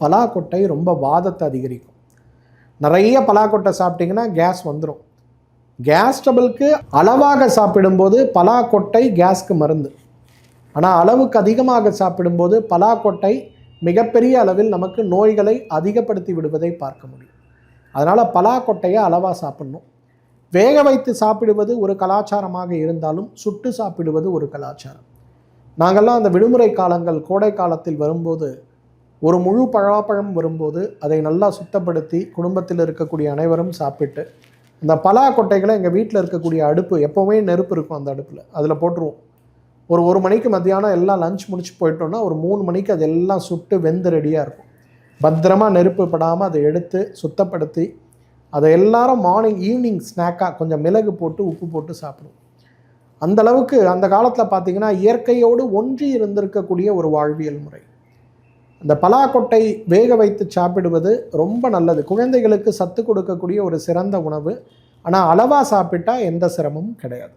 பலாக்கொட்டை ரொம்ப வாதத்தை அதிகரிக்கும். நிறைய பலாக்கொட்டை சாப்பிட்டிங்கன்னா கேஸ் வந்துடும் கேஸ் ட்ரபிளுக்கு அளவாக சாப்பிடும்போது பலாக்கொட்டை கேஸ்க்கு மருந்து. ஆனால் அளவுக்கு அதிகமாக சாப்பிடும்போது பலாக்கொட்டை மிகப்பெரிய அளவில் நமக்கு நோய்களை அதிகப்படுத்தி விடுவதை பார்க்க முடியும். அதனால் பலாக்கொட்டையை அளவாக சாப்பிடணும். வேக வைத்து சாப்பிடுவது ஒரு கலாச்சாரமாக இருந்தாலும் சுட்டு சாப்பிடுவது ஒரு கலாச்சாரம். நாங்கள்லாம் அந்த விடுமுறை காலங்கள் கோடை காலத்தில் வரும்போது ஒரு முழு பழாப்பழம் வரும்போது அதை நல்லா சுத்தப்படுத்தி குடும்பத்தில் இருக்கக்கூடிய அனைவரும் சாப்பிட்டு இந்த பலா கொட்டைகளை எங்கள் வீட்டில் இருக்கக்கூடிய அடுப்பு எப்போவுமே நெருப்பு இருக்கும் அந்த அடுப்பில். அதில் போட்டுருவோம். ஒரு ஒரு மணிக்கு மத்தியானம் எல்லாம் லஞ்ச் முடிச்சு போயிட்டோம்னா ஒரு மூணு மணிக்கு அது எல்லாம் சுட்டு வெந்து ரெடியாக இருக்கும். பத்திரமா நெருப்பு படாமல் அதை எடுத்து சுத்தப்படுத்தி அதை எல்லாரும் மார்னிங் ஈவினிங் ஸ்நாக்காக கொஞ்சம் மிளகு போட்டு உப்பு போட்டு சாப்பிடுவோம். அந்த அளவுக்கு அந்த காலத்தில் பார்த்திங்கன்னா இயற்கையோடு ஒன்றி இருந்திருக்கக்கூடிய ஒரு வாழ்வியல் முறை. அந்த பலாக்கொட்டை வேக வைத்து சாப்பிடுவது ரொம்ப நல்லது. குழந்தைகளுக்கு சத்து கொடுக்கக்கூடிய ஒரு சிறந்த உணவு. ஆனால் அளவாக சாப்பிட்டா எந்த சிரமமும் கிடையாது.